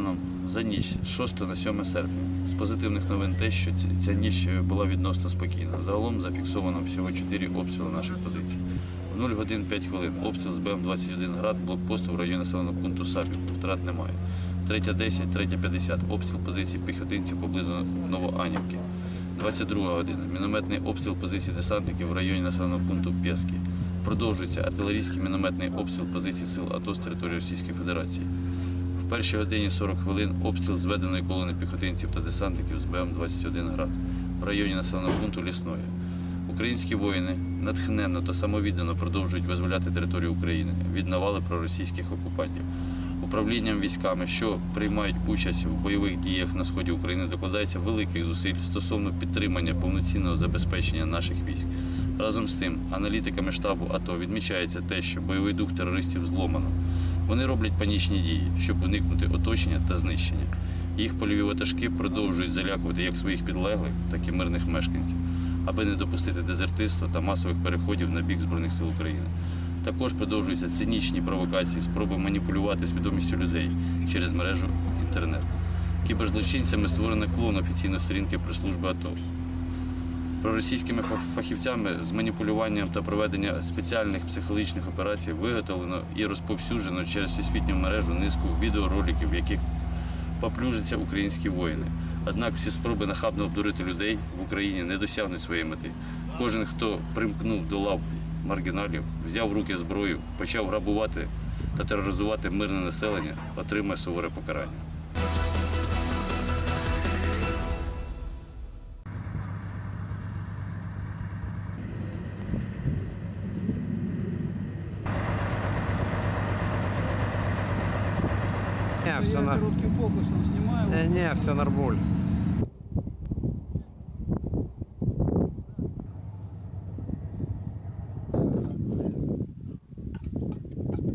станом за ніч з 6 на 7 серпня. З позитивних новин те, що ця ніч була відносно спокійна. Загалом зафіксовано всього 4 обстріли наших позицій. В 0 годин 5 хвилин обстріл з БМ-21 град блокпосту в районі населеного пункту Сапівку. Втрат немає. 3.10, 3.50 обстріл позицій піхотинців поблизу Новоанівки. 22 година. Мінометний обстріл позицій десантників в районі населеного пункту Пєски. Продовжується артилерійський мінометний обстріл позицій сил АТО з території Російської Федерації. В першій годині 40 хвилин обстріл зведеної колони піхотинців та десантників з БМ-21 град в районі населеного пункту Лісної. Українські воїни натхненно та самовіддано продовжують визволяти територію України від навали проросійських окупантів. Управлінням військами, що приймають участь у бойових діях на сході України, докладається великих зусиль стосовно підтримання повноцінного забезпечення наших військ. Разом з тим, аналітиками штабу АТО відмічається те, що бойовий дух терористів зломано. Вони роблять панічні дії, щоб уникнути оточення та знищення. Їх польові ватажки продовжують залякувати як своїх підлеглих, так і мирних мешканців, аби не допустити дезертирства та масових переходів на бік Збройних сил України. Також продовжуються цинічні провокації, спроби маніпулювати свідомістю людей через мережу інтернет. Кіберзлочинцями створено клон офіційної сторінки прес-служби АТО. Проросійськими фах- фахівцями з маніпулюванням та проведення спеціальних психологічних операцій виготовлено і розповсюджено через всесвітню мережу низку відеороликів, в яких поплюжаться українські воїни. Однак всі спроби нахабно обдурити людей в Україні не досягнуть своєї мети. Кожен, хто примкнув до лав маргіналів, взяв в руки зброю, почав грабувати та тероризувати мирне населення, отримає суворе покарання. Не, не, все нормуль.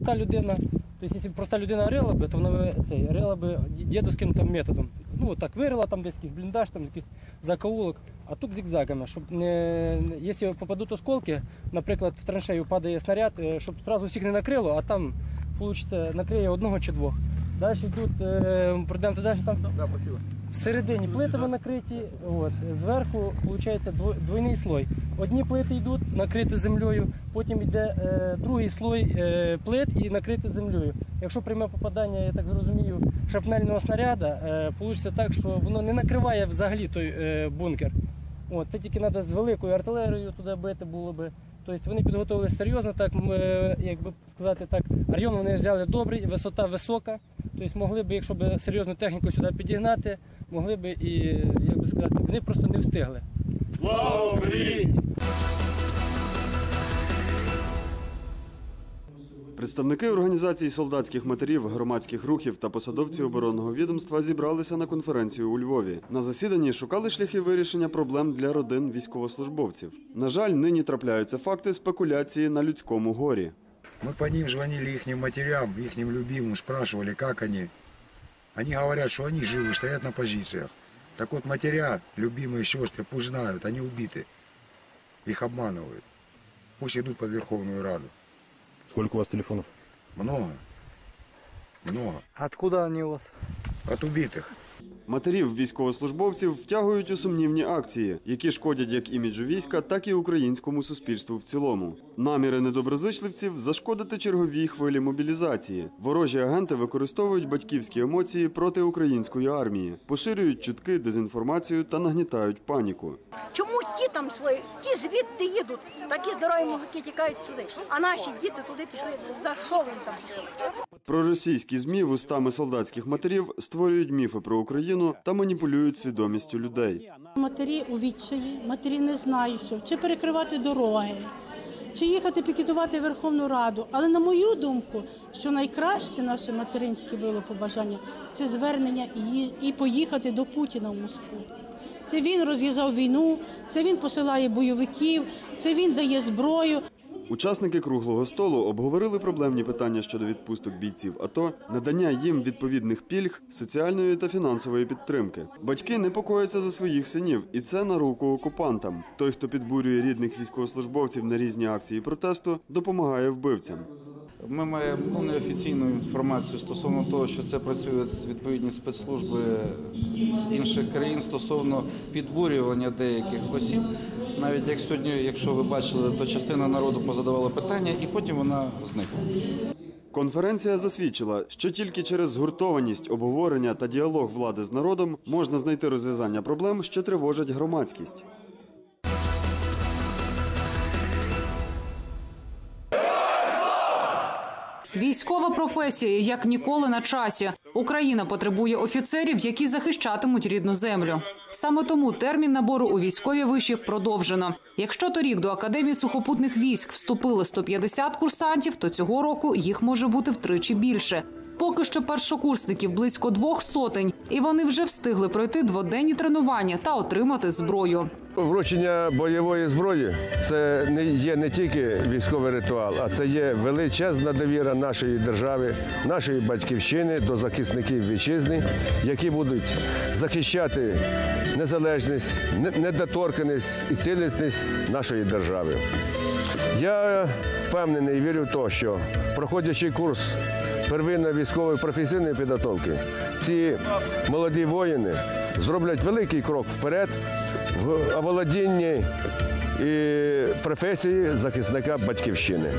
Та людина, тобто, якщо б проста людина рила би, то вона би цей, рила би дідовським там методом. Ну, от так вирила, там десь якийсь бліндаж, там якийсь закоулок, а тут зігзагами, щоб не, якщо попадуть осколки, наприклад, в траншею падає снаряд, щоб одразу всіх не накрило, а там вийде, накриє одного чи двох. Далі йдуть, е, пройдемо туди, там всередині плити накриті, от, зверху виходить двойний слой. Одні плити йдуть накриті землею, потім йде е, другий слой е, плит і накрити землею. Якщо пряме попадання, я так зрозумію, шрапнельного снаряда, е, вийде так, що воно не накриває взагалі той е, бункер. От, це тільки треба з великою артилерією туди бити було би. Тобто вони підготували серйозно, так е, як би сказати так, район вони взяли добрий, висота висока. Тобто могли б, якщо б серйозну техніку сюди підігнати, могли б і, як би сказати, вони просто не встигли. Представники організацій солдатських матерів, громадських рухів та посадовці оборонного відомства зібралися на конференцію у Львові. На засіданні шукали шляхи вирішення проблем для родин військовослужбовців. На жаль, нині трапляються факти спекуляції на людському горі. Мы по ним звонили их матерям, их любимым, спрашивали, как они. Они говорят, что они живы, стоят на позициях. Так вот, матеря, любимые сестры, пусть знают, они убиты. Их обманывают. Пусть идут под Верховную Раду. Сколько у вас телефонов? Много. Много. Откуда они у вас? От убитых. Матерів військовослужбовців втягують у сумнівні акції, які шкодять як іміджу війська, так і українському суспільству в цілому. Наміри недоброзичливців зашкодити черговій хвилі мобілізації. Ворожі агенти використовують батьківські емоції проти української армії, поширюють чутки, дезінформацію та нагнітають паніку. Чому ті там свої, ті звідти їдуть, такі здорові мужики тікають сюди, а наші діти туди пішли, за що він там? Проросійські змі вустами солдатських матерів створюють міфи про Україну та маніпулюють свідомістю людей. Матері у відчаї, матері не знають, що чи перекривати дороги, чи їхати пікетувати Верховну Раду. Але на мою думку, що найкраще наше материнське було побажання це звернення і поїхати до Путіна в Москву. Це він розв'язав війну, це він посилає бойовиків, це він дає зброю. Учасники круглого столу обговорили проблемні питання щодо відпусток бійців АТО, надання їм відповідних пільг, соціальної та фінансової підтримки. Батьки непокояться за своїх синів, і це на руку окупантам. Той, хто підбурює рідних військовослужбовців на різні акції протесту, допомагає вбивцям. Ми маємо ну, неофіційну інформацію стосовно того, що це працюють відповідні спецслужби інших країн стосовно підбурювання деяких осіб. Навіть як сьогодні, якщо ви бачили, то частина народу позадавала питання, і потім вона зникла. Конференція засвідчила, що тільки через згуртованість, обговорення та діалог влади з народом можна знайти розв'язання проблем, що тривожать громадськість. Військова професія як ніколи на часі. Україна потребує офіцерів, які захищатимуть рідну землю. Саме тому термін набору у військові виші продовжено. Якщо торік до академії сухопутних військ вступили 150 курсантів, то цього року їх може бути втричі більше. Поки що першокурсників близько двох сотень, і вони вже встигли пройти дводенні тренування та отримати зброю. Вручення бойової зброї це не є не тільки військовий ритуал, а це є величезна довіра нашої держави, нашої батьківщини до захисників вітчизни, які будуть захищати незалежність, недоторканість і цілісність нашої держави. Я впевнений і вірю в те, що проходячи курс первинної військової професійної підготовки, ці молоді воїни зроблять великий крок вперед в оволодінні і професії захисника батьківщини.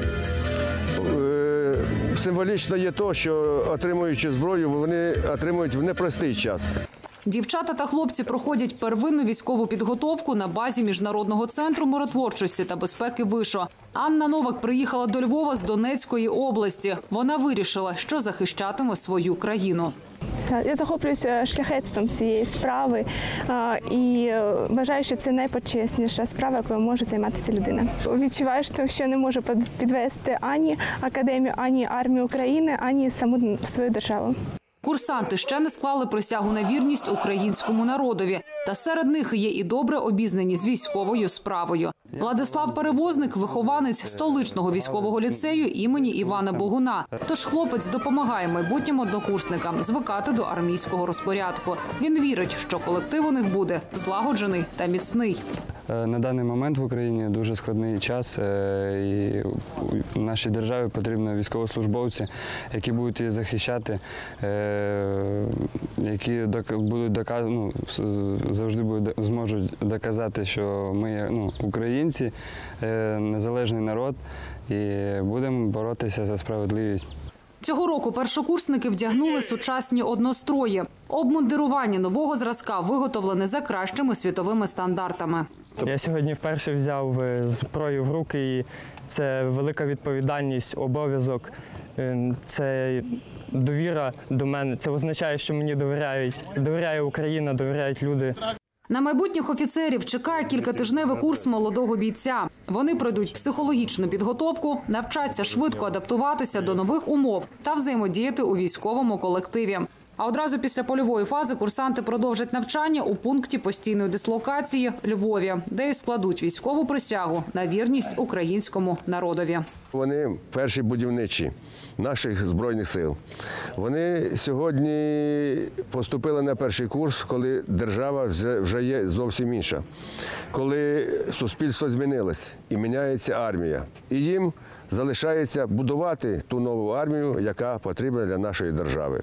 Е, Символічно є те, що отримуючи зброю, вони отримують в непростий час. Дівчата та хлопці проходять первинну військову підготовку на базі міжнародного центру миротворчості та безпеки Вишо. Анна Новак приїхала до Львова з Донецької області. Вона вирішила, що захищатиме свою країну. Я захоплююся шляхетством цієї справи і е, вважаю, що це найпочесніша справа, якою може займатися людина. Відчуваю, що- не можу під- підвести ані академію, ані армію України, ані саму свою державу. Курсанти ще не склали присягу на вірність українському народові. Та серед них є і добре обізнані з військовою справою. Владислав Перевозник, вихованець столичного військового ліцею імені Івана Богуна. Тож хлопець допомагає майбутнім однокурсникам звикати до армійського розпорядку. Він вірить, що колектив у них буде злагоджений та міцний. Е, На даний момент в Україні дуже складний час, е, і нашій державі потрібні військовослужбовці, які будуть її захищати, е, які будуть дока- ну, завжди будуть зможуть доказати, що ми ну, українці, е, незалежний народ, і будемо боротися за справедливість. Цього року першокурсники вдягнули сучасні однострої. Обмундирування нового зразка виготовлене за кращими світовими стандартами. Я сьогодні вперше взяв е, зброю в руки, і це велика відповідальність, обов'язок. Е, Це довіра до мене. Це означає, що мені довіряють. Довіряє Україна, довіряють люди. На майбутніх офіцерів чекає кількатижневий курс молодого бійця. Вони пройдуть психологічну підготовку, навчаться швидко адаптуватися до нових умов та взаємодіяти у військовому колективі. А одразу після польової фази курсанти продовжать навчання у пункті постійної дислокації Львові, де й складуть військову присягу на вірність українському народові. Вони перші будівничі наших збройних сил. Вони сьогодні поступили на перший курс, коли держава вже є зовсім інша, коли суспільство змінилось і міняється армія. І їм залишається будувати ту нову армію, яка потрібна для нашої держави.